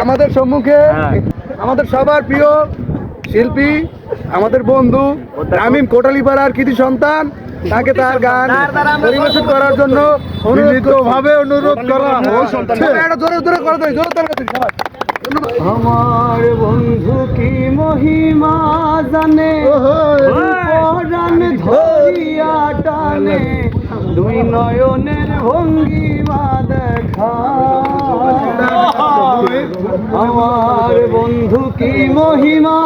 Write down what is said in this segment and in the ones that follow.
আমাদের সম্মুখে হ্যাঁ। আমাদের সবার প্রিয় শিল্পী আমাদের বন্ধু রামিম কোটালিপাড়ার কৃতি সন্তান তাকে তার গান পরিবেশন করার জন্য অনুরোধ ভাবে অনুরোধ করা জোরে জোরে করে দেয় জোরে তার কাছে আমার বন্ধু কি মহিমা জানে? পরাণ ধরিয়া টানে। দুই নয়নের ভঙ্গিমা দেখা। আমার বন্ধু কি মহিমা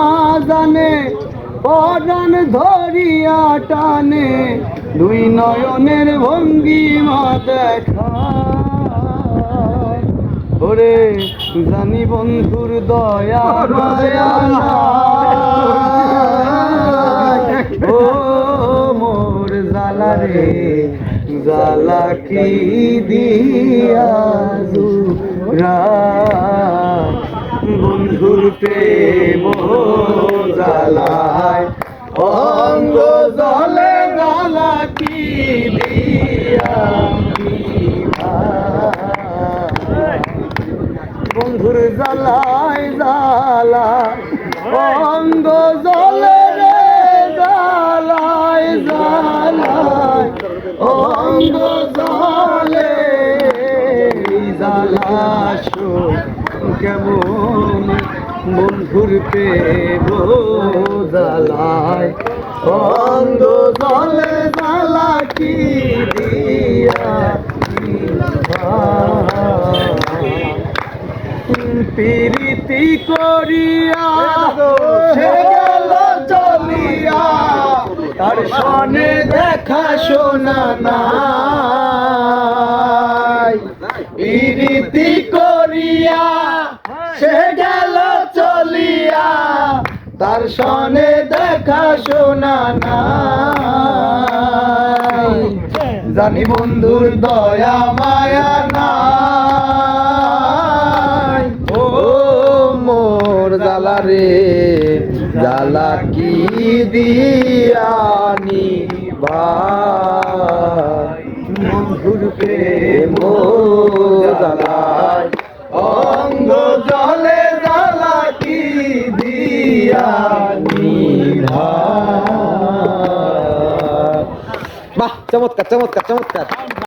জানে? পরাণ ধরিয়া টানে। দুই নয়নের ভঙ্গিমা দেখা ওরে, জানি বন্ধুর দয়া নাই। ও মোর জালা রে জালা কি দিয়া জালায় অঙ্গ জলে জালা কি। বন্ধুর জ্বালায় জ্বালা অঙ্গ জলে জ্বালায় জ্বালায়, অঙ্গ জলে জ্বালাস কেমন বন্ধুর প্রেম জ্বালায় অঙ্গ জলে জ্বালা কি দিয়া প্রীতি করিয়া সে গেল চলিয়া, তার সনে দেখা শোনা নাই। প্রীতি করিয়া সে গেল চলিয়া তার সনে দেখা শোনা নাই। জানি বন্ধুর দয়া, মায়া নাই। ও মোর জালা রে জালা কি দিয়ানি ভাই বন্ধুর প্রেম Cachamos, cachamos, cachamos.